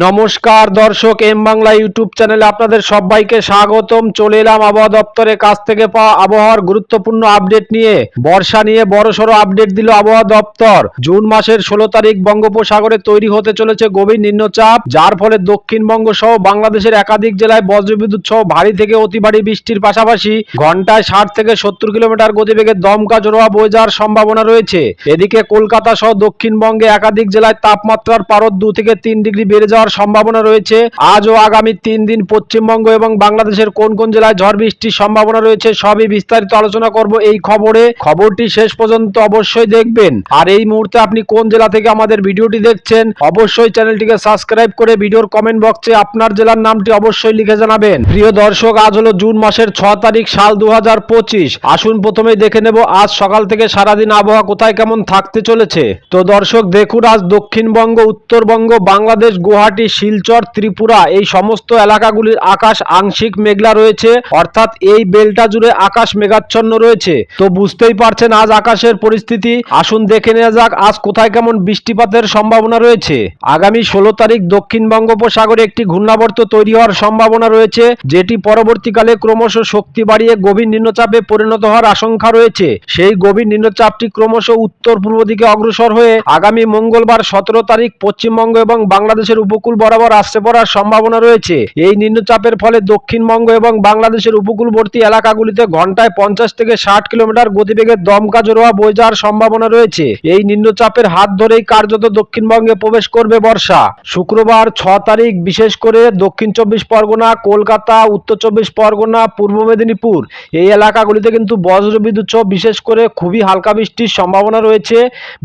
নমস্কার দর্শক M Bangla YouTube চ্যানেলে আপনাদের সবাইকে স্বাগতম। চলে এলাম আবহাওয়া দপ্তরের কাছ থেকে পাওয়া আবহাওয়ার গুরুত্বপূর্ণ আপডেট নিয়ে। বর্ষা নিয়ে বড়সড় আপডেট দিল আবহাওয়া দপ্তর। জুন মাসের ষোলো তারিখ বঙ্গোপসাগরে তৈরি হতে চলেছে গভীর নিম্নচাপ, যার ফলে দক্ষিণবঙ্গ সহ বাংলাদেশের একাধিক জেলায় বজ্রবিদ্যুৎ সহ ভারী থেকে অতি ভারী বৃষ্টির পাশাপাশি ঘন্টায় ষাট থেকে সত্তর কিলোমিটার গতিবেগে দমকা জোড়া বয়ে যাওয়ার সম্ভাবনা রয়েছে। এদিকে কলকাতা সহ দক্ষিণবঙ্গে একাধিক জেলায় তাপমাত্রার পারদ দু থেকে তিন ডিগ্রি বেড়ে যাওয়ার সম্ভাবনা রয়েছে। আজ ও আগামী তিন দিন পশ্চিমবঙ্গ এবং বাংলাদেশের কোন কোন জেলায় ঝড় বৃষ্টির সম্ভাবনা রয়েছে সবই বিস্তারিত আলোচনা করব এই খবরে। খবরটি শেষ পর্যন্ত অবশ্যই দেখবেন। আর এই মুহূর্তে আপনি কোন জেলা থেকে আমাদের ভিডিওটি দেখছেন, অবশ্যই চ্যানেলটিকে সাবস্ক্রাইব করে ভিডিওর কমেন্ট বক্সে আপনার জেলার নামটি অবশ্যই লিখে জানাবেন। প্রিয় দর্শক, আজ হলো জুন মাসের ছ তারিখ সাল দু হাজার পঁচিশ। আসুন প্রথমেই দেখে নেব, আজ সকাল থেকে সারাদিন আবহাওয়া কোথায় কেমন থাকতে চলেছে। তো দর্শক, দেখুন, আজ দক্ষিণবঙ্গ, উত্তরবঙ্গ, বাংলাদেশ গুয়াহাটি, শিলচর, ত্রিপুরা এই সমস্ত এলাকাগুলির আকাশ আংশিক মেঘলা রয়েছে। অর্থাৎ এই বেলটা জুড়ে আকাশ মেঘাচ্ছন্ন রয়েছে। তো বুঝতেই পারছেন আজ আকাশের পরিস্থিতি। আসুন দেখে নেওয়া যাক আজ কোথায় কেমন বৃষ্টিপাতের সম্ভাবনা রয়েছে। আগামী ষোলো তারিখ দক্ষিণ বঙ্গোপসাগরে একটি ঘূর্ণাবর্ত তৈরি হওয়ার সম্ভাবনা রয়েছে, যেটি পরবর্তীকালে ক্রমশ শক্তি বাড়িয়ে গভীর নিম্নচাপে পরিণত হওয়ার আশঙ্কা রয়েছে। সেই গভীর নিম্নচাপটি ক্রমশ উত্তর পূর্ব দিকে অগ্রসর হয়ে আগামী মঙ্গলবার সতেরো তারিখ পশ্চিমবঙ্গ এবং বাংলাদেশের উপকূল বরাবর আসতে পড়ার সম্ভাবনা রয়েছে। এই নিম্নচাপের ফলে দক্ষিণবঙ্গ এবং বাংলাদেশের উপকূলবর্তী এলাকাগুলিতে ঘন্টায় পঞ্চাশ থেকে ষাট কিলোমিটার গতিবেগে দমকা জোড়া বয়ে যাওয়ার সম্ভাবনা রয়েছে। এই নিম্নচাপের হাত ধরেই কার্যত দক্ষিণবঙ্গে প্রবেশ করবে বর্ষা। শুক্রবার ছ তারিখ, বিশেষ করে দক্ষিণ চব্বিশ পরগনা, কলকাতা, উত্তর চব্বিশ পরগনা, পূর্ব মেদিনীপুর, এই এলাকাগুলিতে কিন্তু বজ্রবিদ্যুৎ সহ বিশেষ করে খুবই হালকা বৃষ্টির সম্ভাবনা রয়েছে।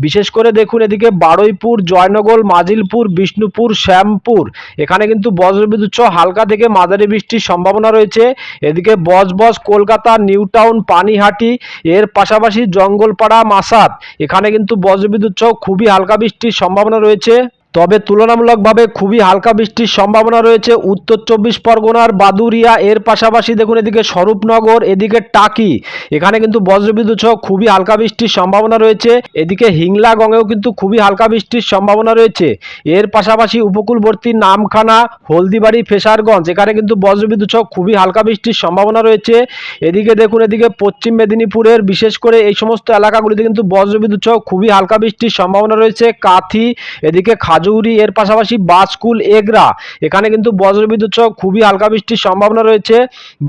বিশেষ করে দেখুন এদিকে বারুইপুর, জয়নগর, মাজিলপুর, বিষ্ণুপুর শ্যামপুর। এখানে কিন্তু বজ্রবিদ্যুৎ হালকা থেকে মাঝারি বৃষ্টির সম্ভাবনা রয়েছে। এদিকে বজবজ কলকাতা, নিউ টাউন, পানিহাটি, এর পাশাপাশি জঙ্গলপাড়া, মাসাদ। এখানে কিন্তু বজ্রবিদ্যুৎ খুবই হালকা বৃষ্টির সম্ভাবনা রয়েছে। তবে তুলনামূলকভাবে খুবই হালকা বৃষ্টির সম্ভাবনা রয়েছে। উত্তর চব্বিশ পরগনার বাদুরিয়া এর পাশাপাশি দেখুন এদিকে স্বরূপনগর, এদিকে টাকি। এখানে কিন্তু বজ্রবিদ্যুৎ সহ খুবই হালকা বৃষ্টির সম্ভাবনা রয়েছে। এদিকে হিংলাগঙেও কিন্তু খুবই হালকা বৃষ্টির সম্ভাবনা রয়েছে। এর পাশাপাশি উপকূলবর্তী নামখানা, হলদিবাড়ি, ফেসারগঞ্জ, এখানে কিন্তু বজ্রবিদ্যুৎ সহ খুবই হালকা বৃষ্টির সম্ভাবনা রয়েছে। এদিকে দেখুন এদিকে পশ্চিম মেদিনীপুরের, বিশেষ করে এই সমস্ত এলাকাগুলিতে কিন্তু বজ্রবিদ্যুৎ সহ খুবই হালকা বৃষ্টির সম্ভাবনা রয়েছে। কাথি, এদিকে খাজুরি এর পাশাপাশি বাসকুল এগরা। এখানে কিন্তু বজ্রবিদ্যুৎ সহ খুবই হালকা বৃষ্টির সম্ভাবনা রয়েছে।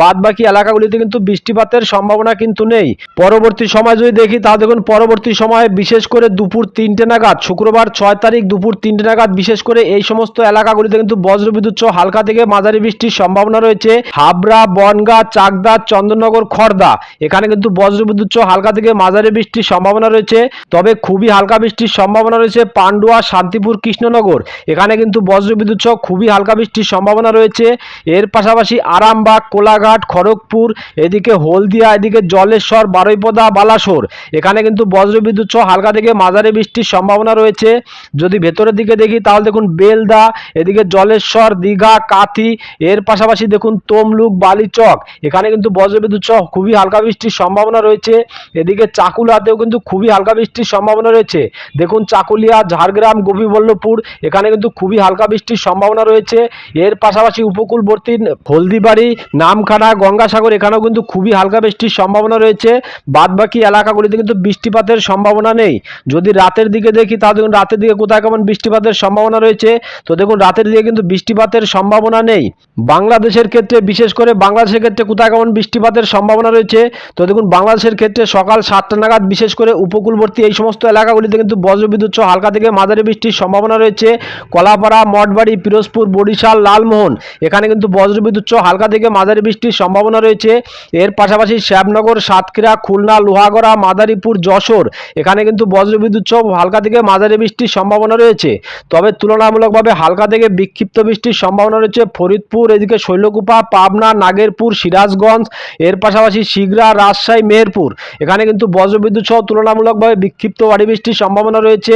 বাদ বাকি এলাকাগুলিতে কিন্তু বৃষ্টিপাতের সম্ভাবনা কিন্তু নেই। পরবর্তী সময় যদি দেখি, তাহলে দেখুন, পরবর্তী সময়ে বিশেষ করে দুপুর তিনটে নাগাদ, শুক্রবার ছয় তারিখ দুপুর তিনটে নাগাদ বিশেষ করে এই সমস্ত এলাকাগুলিতে কিন্তু বজ্রবিদ্যুৎ সহ হালকা থেকে মাঝারি বৃষ্টির সম্ভাবনা রয়েছে। হাবড়া, বনগা, চাকদা, চন্দননগর, খর্দা। এখানে কিন্তু বজ্রবিদ্যুৎ সহ হালকা থেকে মাঝারি বৃষ্টির সম্ভাবনা রয়েছে। তবে খুবই হালকা বৃষ্টির সম্ভাবনা রয়েছে পান্ডুয়া, শান্তিপুর কৃষ্ণনগর। এখানে কিন্তু বজ্রবিদ্যুৎ সহ খুবই হালকা বৃষ্টির সম্ভাবনা রয়েছে। এর পাশাপাশি আরামবাগ, কোলাঘাট, খড়গপুর, এদিকে হলদিয়া, এদিকে জলেশ্বর, বারুইপদা, বালাসোর। এখানে কিন্তু বজ্রবিদ্যুৎ সহ হালকা থেকে মাঝারি বৃষ্টির সম্ভাবনা রয়েছে। যদি ভেতরের দিকে দেখি তাহলে দেখুন বেলদা, এদিকে জলেশ্বর, দীঘা, কাথি, এর পাশাপাশি দেখুন তমলুক, বালিচক। এখানে কিন্তু বজ্রবিদ্যুৎ সহ খুবই হালকা বৃষ্টির সম্ভাবনা রয়েছে। এদিকে চাকুলাতেও কিন্তু খুবই হালকা বৃষ্টির সম্ভাবনা রয়েছে। দেখুন চাকুলিয়া, ঝাড়গ্রাম, গোপীবল্লভপুর এখানে কিন্তু খুবই হালকা বৃষ্টির সম্ভাবনা রয়েছে। এর পাশাপাশি উপকূলবর্তী হলদিবাড়ি, নামখানা, গঙ্গাসাগর, এখানেও কিন্তু খুবই হালকা বৃষ্টির সম্ভাবনা রয়েছে। বাদবাকি এলাকাগুলিতে কিন্তু বৃষ্টিপাতের সম্ভাবনা নেই। যদি রাতের দিকে দেখি, তাহলে দেখুন রাতের দিকে কোথায় কেমন বৃষ্টিপাতের সম্ভাবনা রয়েছে। তো দেখুন, রাতের দিকে কিন্তু বৃষ্টিপাতের সম্ভাবনা নেই। বাংলাদেশের ক্ষেত্রে, বিশেষ করে বাংলাদেশের ক্ষেত্রে কোথায় কেমন বৃষ্টিপাতের সম্ভাবনা রয়েছে? তো দেখুন, বাংলাদেশের ক্ষেত্রে সকাল সাতটা নাগাদ, বিশেষ করে উপকূলবর্তী এই সমস্ত এলাকাগুলিতে কিন্তু বজ্রবিদ্যুৎ হালকা থেকে মাঝারি বৃষ্টির সম্ভাবনা রয়েছে কলাপাড়া, মঠবাড়ি, পিরোজপুর, বরিশাল, লালমোহন। এখানে কিন্তু বজ্রবিদ্যুৎ সহ হালকা থেকে মাঝারি বৃষ্টির সম্ভাবনা রয়েছে। এর পাশাপাশি শ্যামনগর, সাতক্ষীরা, খুলনা, লোহাগড়া, মাদারীপুর, যশোর এখানে কিন্তু বজ্রবিদ্যুৎ সহ হালকা থেকে মাঝারি বৃষ্টির সম্ভাবনা রয়েছে। তবে তুলনামূলকভাবে হালকা থেকে বিক্ষিপ্ত বৃষ্টির সম্ভাবনা রয়েছে ফরিদপুর, এদিকে শৈলকুপা, পাবনা, নাগেরপুর, সিরাজগঞ্জ, এর পাশাপাশি শিগরা, রাজশাহী, মেহেরপুর। এখানে কিন্তু বজ্রবিদ্যুৎ সহ তুলনামূলকভাবে বিক্ষিপ্ত ভারী বৃষ্টির সম্ভাবনা রয়েছে।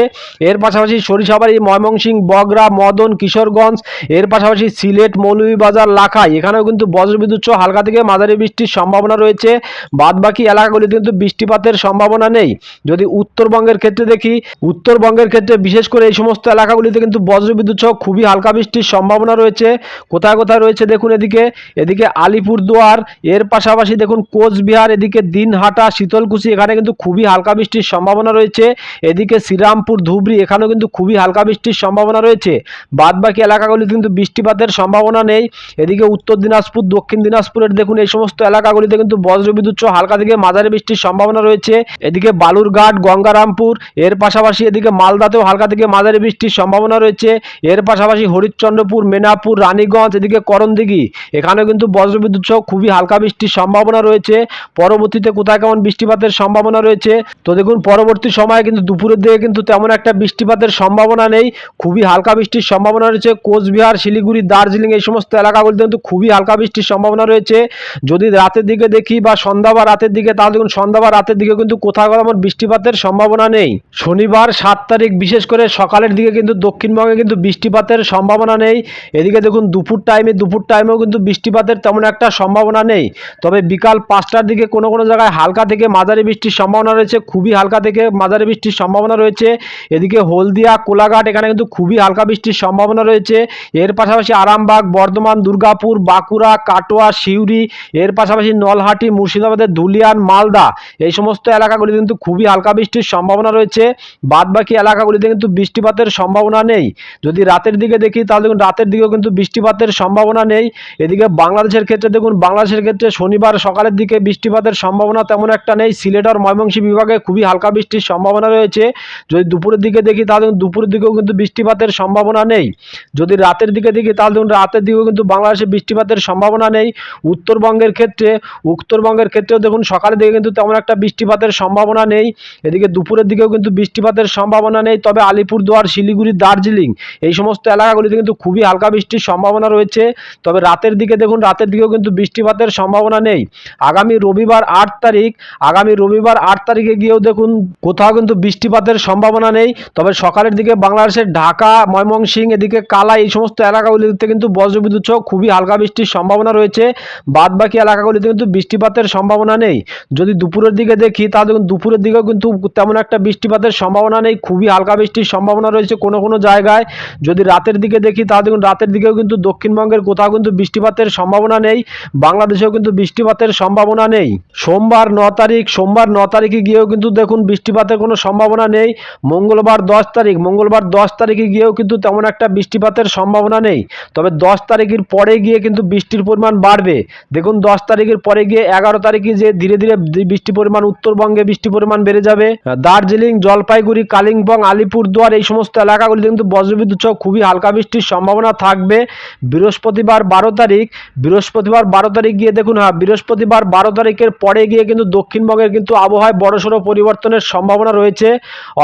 এর পাশাপাশি সরিষাবাড়ি ময়মনসিংহ বগরা, মদন, কিশোরগঞ্জ, এর পাশাপাশি সিলেট, মৌলভীবাজার, লাখাই। এখানেও কিন্তু বজ্রবিদ্যুৎ সহ হালকা থেকে মাঝারি বৃষ্টির সম্ভাবনা রয়েছে। বাদ বাকি এলাকাগুলিতে কিন্তু বৃষ্টিপাতের সম্ভাবনা নেই। যদি উত্তরবঙ্গের ক্ষেত্রে দেখি, উত্তরবঙ্গের ক্ষেত্রে বিশেষ করে এই সমস্ত এলাকাগুলিতে কিন্তু বজ্রবিদ্যুৎ সহ খুবই হালকা বৃষ্টির সম্ভাবনা রয়েছে। কোথায় কোথায় রয়েছে দেখুন এদিকে। এদিকে আলিপুরদুয়ার, এর পাশাপাশি দেখুন কোচবিহার, এদিকে দিনহাটা, শীতলকুচি, এখানে কিন্তু খুবই হালকা বৃষ্টির সম্ভাবনা রয়েছে। এদিকে শ্রীরামপুর, ধুবড়ি, এখানেও কিন্তু খুবই হালকা বৃষ্টির সম্ভাবনা রয়েছে। বাদ বাকি এলাকাগুলিতে কিন্তু বৃষ্টিপাতের সম্ভাবনা নেই। এদিকে উত্তর দিনাজপুর, দক্ষিণ দিনাজপুরের দেখুন এই সমস্ত এলাকাগুলিতে কিন্তু বজ্রবিদ্যুৎ সহ হালকা থেকে মাঝারি বৃষ্টির সম্ভাবনা রয়েছে। এদিকে বালুরঘাট, গঙ্গারামপুর, এর পাশাপাশি এদিকে মালদাতেও হালকা থেকে মাঝারি বৃষ্টির সম্ভাবনা রয়েছে। এর পাশাপাশি হরিশ্চন্দ্রপুর, মেনাপুর, রানীগঞ্জ, এদিকে করণদিঘি, এখানেও কিন্তু বজ্রবিদ্যুৎ সহ খুবই হালকা বৃষ্টির সম্ভাবনা রয়েছে। পরবর্তীতে কোথায় কেমন বৃষ্টিপাতের সম্ভাবনা রয়েছে? তো দেখুন, পরবর্তী সময়ে কিন্তু দুপুরের দিকে কিন্তু তেমন একটা বৃষ্টিপাতের সম্ভাবনা নেই। খুবই হালকা বৃষ্টির সম্ভাবনা রয়েছে। কোচবিহার, শিলিগুড়ি, দার্জিলিং এই সমস্ত এলাকাগুলিতে কিন্তু খুবই হালকা বৃষ্টির সম্ভাবনা রয়েছে। যদি রাতের দিকে দেখি বা সন্ধ্যা বা রাতের দিকে, তাহলে দেখুন সন্ধ্যা বা রাতের দিকে কিন্তু কোথাও তেমন বৃষ্টিপাতের সম্ভাবনা নেই। শনিবার সাত তারিখ বিশেষ করে সকালের দিকে কিন্তু দক্ষিণবঙ্গে কিন্তু বৃষ্টিপাতের সম্ভাবনা নেই। এদিকে দেখুন দুপুর টাইমে দুপুর টাইমেও কিন্তু বৃষ্টিপাতের তেমন একটা সম্ভাবনা নেই। তবে বিকাল পাঁচটার দিকে কোনো কোনো জায়গায় হালকা থেকে মাঝারি বৃষ্টির সম্ভাবনা রয়েছে। খুবই হালকা থেকে মাঝারি বৃষ্টির সম্ভাবনা রয়েছে। এদিকে হলদিয়া, কোলাঘাট, এখানে কিন্তু খুবই হালকা বৃষ্টির সম্ভাবনা রয়েছে। এর পাশাপাশি আরামবাগ, বর্ধমান, দুর্গাপুর, বাঁকুড়া, কাটোয়া, সিউড়ি, এর পাশাপাশি নলহাটি, মুর্শিদাবাদের ধুলিয়ান, মালদা, এই সমস্ত এলাকাগুলিতে কিন্তু খুবই হালকা বৃষ্টির সম্ভাবনা রয়েছে। বাদ বাকি এলাকাগুলিতে কিন্তু বৃষ্টিপাতের সম্ভাবনা নেই। যদি রাতের দিকে দেখি, তাহলে রাতের দিকেও কিন্তু বৃষ্টিপাতের সম্ভাবনা নেই। এদিকে বাংলাদেশের ক্ষেত্রে দেখুন, বাংলাদেশের ক্ষেত্রে শনিবার সকালের দিকে বৃষ্টিপাতের সম্ভাবনা তেমন একটা নেই। সিলেট আর বিভাগে খুবই হালকা বৃষ্টির সম্ভাবনা রয়েছে। যদি দুপুরের দিকে দেখি, তাহলে দুপুরের দিকেও কিন্তু বৃষ্টিপাতের সম্ভাবনা নেই। যদি রাতের দিকে দেখি, তাহলে দেখুন রাতের দিকেও কিন্তু বাংলাদেশে বৃষ্টিপাতের সম্ভাবনা নেই। উত্তরবঙ্গের ক্ষেত্রে, উত্তরবঙ্গের ক্ষেত্রেও দেখুন সকালের দিকে কিন্তু তেমন একটা বৃষ্টিপাতের সম্ভাবনা নেই। এদিকে দুপুরের দিকেও কিন্তু বৃষ্টিপাতের সম্ভাবনা নেই। তবে আলিপুরদুয়ার, শিলিগুড়ি, দার্জিলিং এই সমস্ত এলাকাগুলিতে কিন্তু খুবই হালকা বৃষ্টির সম্ভাবনা রয়েছে। তবে রাতের দিকে দেখুন, রাতের দিকেও কিন্তু বৃষ্টিপাতের সম্ভাবনা নেই। আগামী রবিবার আট তারিখ, আগামী রবিবার আট তারিখে গিয়েও দেখুন কোথাও কিন্তু বৃষ্টিপাতের সম্ভাবনা নেই। তবে সকালের দিকে বাংলাদেশের ঢাকা ময়মনসিং এদিকে কালা এই সমস্ত এলাকাগুলিতে কিন্তু বজ্রবিদ্যুৎ সহ খুবই হালকা বৃষ্টির সম্ভাবনা রয়েছে। বাদ বাকি এলাকাগুলিতে কিন্তু বৃষ্টিপাতের সম্ভাবনা নেই। যদি দুপুরের দিকে দেখি, তাহলে দুপুরের দিকেও কিন্তু তেমন একটা বৃষ্টিপাতের সম্ভাবনা নেই। খুবই হালকা বৃষ্টির সম্ভাবনা রয়েছে কোনো কোনো জায়গায়। যদি রাতের দিকে দেখি, তাহলে দেখুন রাতের দিকেও কিন্তু দক্ষিণবঙ্গের কোথাও কিন্তু বৃষ্টিপাতের সম্ভাবনা নেই। বাংলাদেশেও কিন্তু বৃষ্টিপাতের সম্ভাবনা নেই। সোমবার ন তারিখ, সোমবার ন তারিখে গিয়েও কিন্তু দেখুন বৃষ্টিপাতের কোনো সম্ভাবনা নেই। মঙ্গলবার দশ তারিখ, মঙ্গলবার দশ তারিখে গিয়েও কিন্তু তেমন একটা বৃষ্টিপাতের সম্ভাবনা নেই। তবে দশ তারিখের পরে গিয়ে কিন্তু বৃষ্টির পরিমাণ বাড়বে। দেখুন, দশ তারিখের পরে গিয়ে এগারো তারিখে যে ধীরে ধীরে বৃষ্টির পরিমাণ, উত্তরবঙ্গে বৃষ্টির পরিমাণ বেড়ে যাবে। দার্জিলিং, জলপাইগুড়ি, কালিম্পং, আলিপুরদুয়ার এই সমস্ত এলাকাগুলিতে কিন্তু বজ্রবিদ্যুৎ সহ খুবই হালকা বৃষ্টির সম্ভাবনা থাকবে। বৃহস্পতিবার বারো তারিখ, বৃহস্পতিবার বারো তারিখ গিয়ে দেখুন হ্যাঁ বৃহস্পতিবার বারো তারিখের পরে গিয়ে কিন্তু দক্ষিণবঙ্গের কিন্তু আবহাওয়ায় বড়সড় পরিবর্তনের সম্ভাবনা রয়েছে।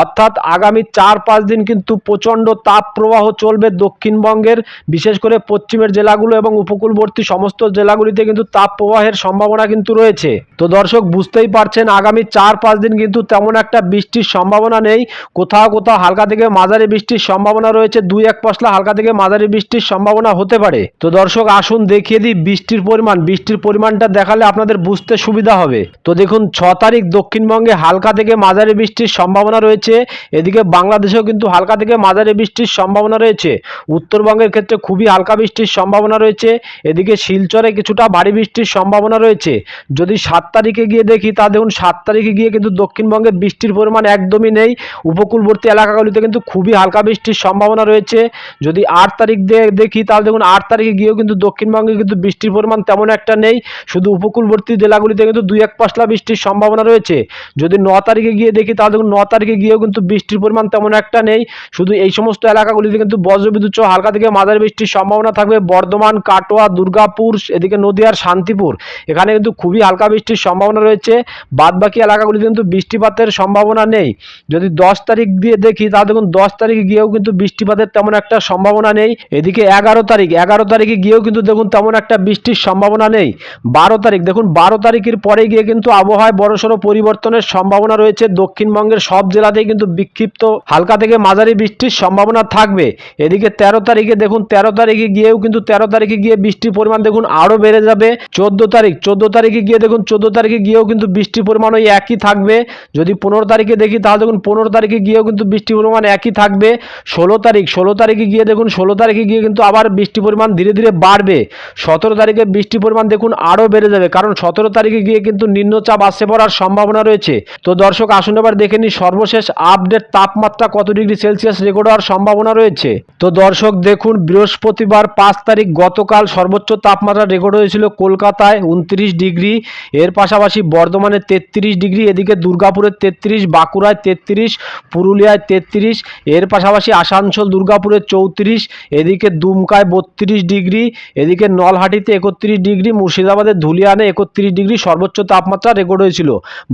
অর্থাৎ আগামী চার পাঁচ দিন কিন্তু প্রচণ্ড তাপ প্রবাহ চলবে দক্ষিণবঙ্গের, বিশেষ করে পশ্চিমের জেলাগুলো এবং উপকূলবর্তী সমস্ত জেলাগুলিতে কিন্তু তাপ প্রবাহের সম্ভাবনা কিন্তু রয়েছে। তো দর্শক, বুঝতেই পারছেন, আগামী চার পাঁচ দিন কিন্তু তেমন একটা বৃষ্টির সম্ভাবনা নেই। কোথাও কোথাও হালকা থেকে মাঝারি বৃষ্টির সম্ভাবনা রয়েছে দুই এক পশলা হালকা থেকে মাঝারি বৃষ্টির সম্ভাবনা হতে পারে। তো দর্শক, আসুন দেখিয়ে দিই বৃষ্টির পরিমাণ। বৃষ্টির পরিমাণটা দেখালে আপনাদের বুঝতে সুবিধা হবে। তো দেখুন, ছ তারিখ দক্ষিণবঙ্গে হালকা থেকে মাঝারি বৃষ্টির সম্ভাবনা রয়েছে। এদিকে বাংলাদেশেও কিন্তু হালকা থেকে মাঝারি বৃষ্টির সম্ভাবনা রয়েছে। উত্তরবঙ্গের ক্ষেত্রে খুবই হালকা বৃষ্টির সম্ভাবনা রয়েছে। এদিকে শিলচরে কিছুটা ভারী বৃষ্টির সম্ভাবনা রয়েছে। যদি সাত তারিখে গিয়ে দেখি, তা দেখুন, সাত তারিখে গিয়ে কিন্তু দক্ষিণবঙ্গে বৃষ্টির পরিমাণ একদমই নেই। উপকূলবর্তী এলাকাগুলিতে কিন্তু খুবই হালকা বৃষ্টির সম্ভাবনা রয়েছে। যদি আট তারিখ দেখি, তাহলে দেখুন, আট তারিখে গিয়েও কিন্তু দক্ষিণবঙ্গে কিন্তু বৃষ্টির পরিমাণ তেমন একটা নেই। শুধু উপকূলবর্তী জেলাগুলিতে কিন্তু দুই এক পাশলা বৃষ্টির সম্ভাবনা রয়েছে। যদি ন তারিখে গিয়ে দেখি, তাহলে দেখুন, ন তারিখে গিয়েও কিন্তু বৃষ্টির পরিমাণ তেমন একটা নেই। শুধু এই সমস্ত এলাকাগুলিতে কিন্তু বজ্রবিদ্যুৎ সহ হালকা থেকে মাঝারি বৃষ্টির সম্ভাবনা থাকবে। বর্ধমান, কাটোয়া, দুর্গাপুর, এদিকে নদিয়ার শান্তিপুর। এখানে কিন্তু খুবই হালকা বৃষ্টির সম্ভাবনা রয়েছে। বাদ বাকি এলাকাগুলিতে কিন্তু বৃষ্টিপাতের সম্ভাবনা নেই। যদি দশ তারিখ দিয়ে দেখি, তাহলে দেখুন দশ তারিখে গিয়েও কিন্তু বৃষ্টিপাতের তেমন একটা সম্ভাবনা নেই। এদিকে এগারো তারিখ, এগারো তারিখে গিয়েও কিন্তু দেখুন তেমন একটা বৃষ্টির সম্ভাবনা নেই। বারো তারিখ, দেখুন বারো তারিখের পরে গিয়ে কিন্তু আবহাওয়ায় বড়সড় পরিবর্তনের সম্ভাবনা রয়েছে। দক্ষিণবঙ্গের সব জেলাতেই কিন্তু বিক্ষিপ্ত, হালকা থেকে মাঝারি বৃষ্টি বৃষ্টির সম্ভাবনা থাকবে। এদিকে তেরো তারিখে দেখুন, তেরো তারিখে গিয়েও কিন্তু তেরো তারিখে গিয়ে বৃষ্টির পরিমাণ দেখুন আরও বেড়ে যাবে। চোদ্দ তারিখ, চোদ্দ তারিখে গিয়ে দেখুন, চোদ্দ তারিখে গিয়েও কিন্তু বৃষ্টির পরিমাণ ওই একই থাকবে। যদি পনেরো তারিখে দেখি, তাহলে দেখুন, পনেরো তারিখে গিয়েও কিন্তু বৃষ্টির পরিমাণ একই থাকবে। ষোলো তারিখ, ষোলো তারিখে গিয়ে দেখুন, ষোলো তারিখে গিয়ে কিন্তু আবার বৃষ্টির পরিমাণ ধীরে ধীরে বাড়বে। সতেরো তারিখে বৃষ্টির পরিমাণ দেখুন আরও বেড়ে যাবে, কারণ সতেরো তারিখে গিয়ে কিন্তু নিম্নচাপ আসতে পড়ার সম্ভাবনা রয়েছে। তো দর্শক, আসুন এবার দেখে নিই সর্বশেষ আপডেট তাপমাত্রা কত ডিগ্রি সেলসিয়াস রেকর্ড হওয়ার সম্ভাবনা রয়েছে। তো দর্শক, দেখুন, বৃহস্পতিবার পাঁচ তারিখ গতকাল সর্বোচ্চ তাপমাত্রা রেকর্ড হয়েছিল কলকাতায় উনত্রিশ ডিগ্রি, এর পাশাপাশি বর্ধমানে তেত্রিশ ডিগ্রি, এদিকে দুর্গাপুরে তেত্রিশ, বাঁকুড়ায় তেত্রিশ, পুরুলিয়ায় তেত্রিশ, এর পাশাপাশি আসানসোল, দুর্গাপুরে চৌত্রিশ, এদিকে দুমকায় বত্রিশ ডিগ্রি, এদিকে নলহাটিতে একত্রিশ ডিগ্রি মুর্শিদাবাদের ধুলিয়ানে একত্রিশ ডিগ্রি সর্বোচ্চ তাপমাত্রা রেকর্ড হয়েছিল।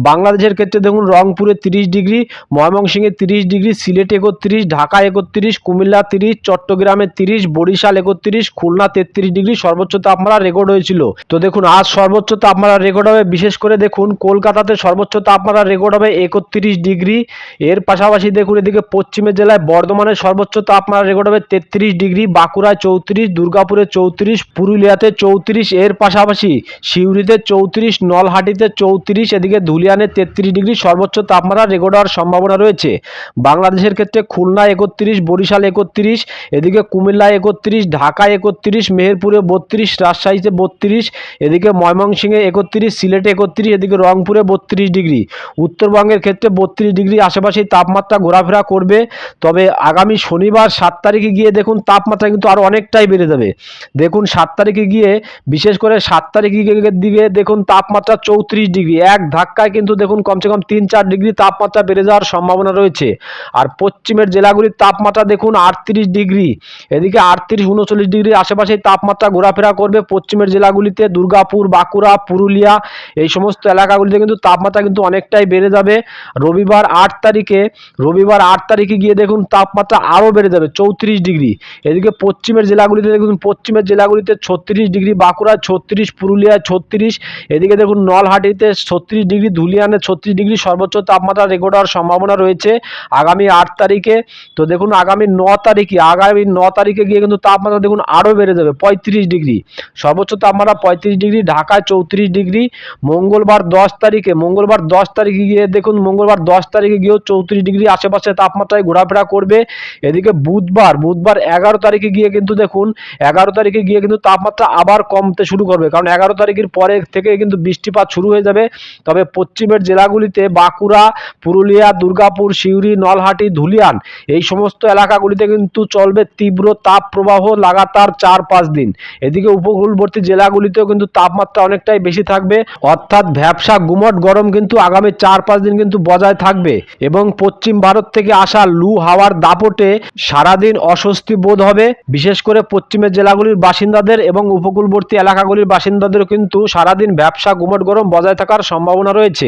বাংলাদেশের ক্ষেত্রে, দেখুন, রংপুরে তিরিশ ডিগ্রি, ময়মনসিংহে তিরিশ ডিগ্রি, সিলেট একত্রিশ ঢাকা একত্রিশ, কুমিল্লা তিরিশ, চট্টগ্রামে তিরিশ, বরিশাল একত্রিশ, খুলনা তেত্রিশ ডিগ্রি সর্বোচ্চ তাপমাত্রা রেকর্ড হয়েছিল। তো দেখুন, আজ সর্বোচ্চ তাপমাত্রা রেকর্ড হবে। বিশেষ করে দেখুন, কলকাতাতে সর্বোচ্চ তাপমাত্রা রেকর্ড হবে একত্রিশ ডিগ্রি। এর পাশাপাশি দেখুন, এদিকে পশ্চিমের জেলায় বর্ধমানের সর্বোচ্চ তাপমাত্রা রেকর্ড হবে তেত্রিশ ডিগ্রি, বাঁকুড়ায় চৌত্রিশ, দুর্গাপুরে চৌত্রিশ, পুরুলিয়াতে চৌত্রিশ, এর পাশাপাশি সিউড়িতে চৌত্রিশ, নলহাটিতে চৌত্রিশ, এদিকে ধুলিয়ানে তেত্রিশ ডিগ্রি সর্বোচ্চ তাপমাত্রা রেকর্ড হওয়ার সম্ভাবনা রয়েছে। বাংলাদেশের ক্ষেত্রে খুলনা একত্রিশ, বরিশাল একত্রিশ, এদিকে কুমিল্লা একত্রিশ, ঢাকা একত্রিশ, মেহেরপুরে বত্রিশ, রাজশাহীতে বত্রিশ, এদিকে ময়মনসিংহে একত্রিশ, সিলেটে একত্রিশ, এদিকে রংপুরে বত্রিশ ডিগ্রি। উত্তরবঙ্গের ক্ষেত্রে বত্রিশ ডিগ্রি আশেপাশেই তাপমাত্রা ঘোরাফেরা করবে। তবে আগামী শনিবার সাত তারিখে গিয়ে দেখুন তাপমাত্রা কিন্তু আরও অনেকটাই বেড়ে যাবে। দেখুন সাত তারিখে গিয়ে, বিশেষ করে সাত তারিখের দিকে দেখুন তাপমাত্রা চৌত্রিশ ডিগ্রি। এক ধাক্কায় কিন্তু দেখুন কমসে কম তিন চার ডিগ্রি তাপমাত্রা বেড়ে যাওয়ার সম্ভাবনা রয়েছে। আর পশ্চিমের জেলাগুলির তাপমাত্রা দেখুন আটত্রিশ ডিগ্রি। এদিকে আটত্রিশ, উনচল্লিশ ডিগ্রি আশেপাশেই তাপমাত্রা ঘোরাফেরা করবে পশ্চিমের জেলাগুলিতে, দুর্গাপুর, বাঁকুড়া, পুরুলিয়া, এই সমস্ত এলাকাগুলিতে কিন্তু তাপমাত্রা কিন্তু অনেকটাই বেড়ে যাবে। রবিবার আট তারিখে, রবিবার আট তারিখে গিয়ে দেখুন তাপমাত্রা আরও বেড়ে যাবে, চৌত্রিশ ডিগ্রি। এদিকে পশ্চিমের জেলাগুলিতে দেখুন, পশ্চিমের জেলাগুলিতে ছত্রিশ ডিগ্রি, বাঁকুড়ায় ছত্রিশ, পুরুলিয়ায় ছত্রিশ, এদিকে দেখুন নলহাটিতে ছত্রিশ ডিগ্রি, ধুলিয়ানে ছত্রিশ ডিগ্রি সর্বোচ্চ তাপমাত্রা রেকর্ড হওয়ার সম্ভাবনা রয়েছে। আগামী আট তারিখে তো দেখুন আগামী ন তারিখে, আগামী ন তারিখে গিয়ে কিন্তু তাপমাত্রা দেখুন আরও বেড়ে যাবে, পঁয়ত্রিশ ডিগ্রি। সর্বোচ্চ তাপমাত্রা পঁয়ত্রিশ ডিগ্রি, ঢাকায় চৌত্রিশ ডিগ্রি, মঙ্গলবার দশ তারিখে, মঙ্গলবার দশ তারিখে গিয়ে দেখুন মঙ্গলবার দশ তারিখে গিয়েও চৌত্রিশ ডিগ্রি আশেপাশে তাপমাত্রায় ঘোরাফেরা করবে। এদিকে বুধবার বুধবার এগারো তারিখে গিয়ে কিন্তু দেখুন, এগারো তারিখে গিয়ে কিন্তু তাপমাত্রা আবার কমতে শুরু করবে, কারণ এগারো তারিখের পরে থেকে কিন্তু বৃষ্টিপাত শুরু হয়ে যাবে। তবে পশ্চিমের জেলাগুলিতে বাঁকুড়া, পুরুলিয়া, দুর্গাপুর, সিউড়ি, নলহাটি, ধুলিয়ান এই সমস্ত এলাকাগুলিতে কিন্তু চলবে তীব্র তাপ প্রবাহ লাগাতার চার পাঁচ দিন। এদিকে উপকূলবর্তী জেলাগুলিতেও কিন্তু তাপমাত্রা অনেকটাই বেশি থাকবে। অর্থাৎ ভ্যাবসা গুমট গরম কিন্তু আগামী চার পাঁচ দিন কিন্তু বজায় থাকবে এবং পশ্চিম ভারত থেকে আসা লু হাওয়ার দাপটে সারাদিন অস্বস্তি বোধ হবে। বিশেষ করে পশ্চিমের জেলাগুলির বাসিন্দাদের এবং উপকূলবর্তী এলাকাগুলির বাসিন্দাদেরও কিন্তু সারাদিন ব্যবসা গুমট গরম বজায় থাকার সম্ভাবনা রয়েছে।